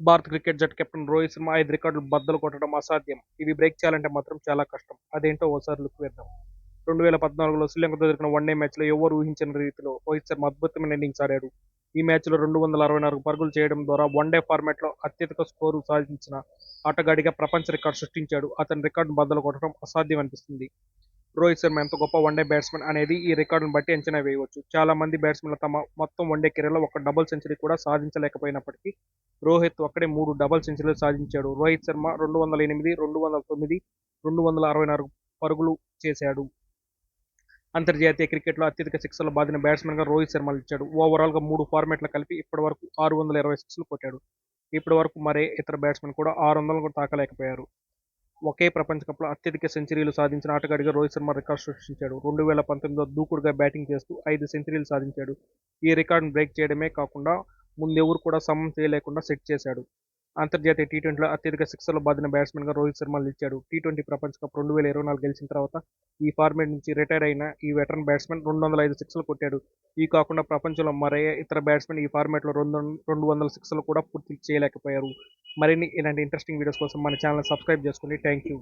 భారత క్రికెట్ జట్టు కెప్టెన్ రోహిత్ శర్మ ఐదు రికార్డులు బద్దలు కొట్టడం అసాధ్యం. ఇవి బ్రేక్ చేయాలంటే మాత్రం చాలా కష్టం. అదేంటో ఓసారి లుక్ వేద్దాం. రెండు వేల పద్నాలుగులో శ్రీలంకతో జరిగిన వన్డే మ్యాచ్లో ఎవరు ఊహించిన రీతిలో రోహిత్ శర్మ అద్భుతమైన ఇన్నింగ్స్ ఆడాడు. ఈ మ్యాచ్లో రెండు వందల అరవై నాలుగు పరుగులు చేయడం ద్వారా వన్డే ఫార్మాట్లో అత్యధిక స్కోరు సాధించిన ఆటగాడిగా ప్రపంచ రికార్డు సృష్టించాడు. అతని రికార్డును బద్దలు కొట్టడం అసాధ్యం అనిపిస్తుంది. రోహిత్ శర్మ ఎంత గొప్ప వన్డే బ్యాట్స్మెన్ అనేది ఈ రికార్డును బట్టి అంచనా వేయవచ్చు. చాలా మంది బ్యాట్స్మెన్లు తమ మొత్తం వన్డే కెరీర్లో ఒక డబుల్ సెంచరీ కూడా సాధించలేకపోయినప్పటికీ రోహిత్ ఒక్కడే మూడు డబల్ సెంచరీలు సాధించాడు. రోహిత్ శర్మ రెండు వందల ఎనిమిది రెండు వందల తొమ్మిది రెండు వందల అరవై నాలుగు పరుగులు చేశాడు. అంతర్జాతీయ క్రికెట్లో అత్యధిక సిక్స్లు బాధిన బ్యాట్స్మెన్గా రోహిత్ శర్మ ఇచ్చాడు ఓవరాల్గా మూడు ఫార్మాట్లు కలిపి ఇప్పటి వరకు ఆరు వందల ఇరవై సిక్స్లు కొట్టాడు. ఇప్పటి వరకు మరే ఇతర బ్యాట్స్మెన్ కూడా ఆరు వందలు కూడా తాకలేకపోయారు. ఒకే ప్రపంచ కప్లో అత్యధిక సెంచరీలు సాధించిన ఆటగాడిగా రోహిత్ శర్మ రికార్డు సృష్టించాడు. రెండు వేల పంతొమ్మిదిలో దూకుడుగా బ్యాటింగ్ చేస్తూ ఐదు సెంచరీలు సాధించాడు. ఈ రికార్డును బ్రేక్ చేయడమే కాకుండా ముందెవరు కూడా సమం చేయలేకుండా సెట్ చేశాడు. అంతర్జాతీయ టీ ట్వంటీలో అత్యధిక సిక్సర్లు బాదిన బ్యాట్స్మెన్గా రోహిత్ శర్మ నిలిచాడు. టీ ట్వంటీ ప్రపంచ కప్ రెండు వేల ఇరవై నాలుగు గెలిచిన తర్వాత ఈ ఫార్మేట్ నుంచి రిటైర్ అయిన ఈ వెటరన్ బ్యాట్స్మెన్ రెండు వందల ఐదు సిక్స్లు కొట్టాడు. ఈ కాకుండా ప్రపంచంలో మరే ఇతర బ్యాట్స్మెన్ ఈ ఫార్మేట్లో రెండు రెండు వందల సిక్స్లు కూడా పూర్తి చేయలేకపోయారు. మరిన్ని ఇలాంటి ఇంట్రెస్టింగ్ వీడియోస్ కోసం మన ఛానల్ సబ్స్క్రైబ్ చేసుకోండి థ్యాంక్ యూ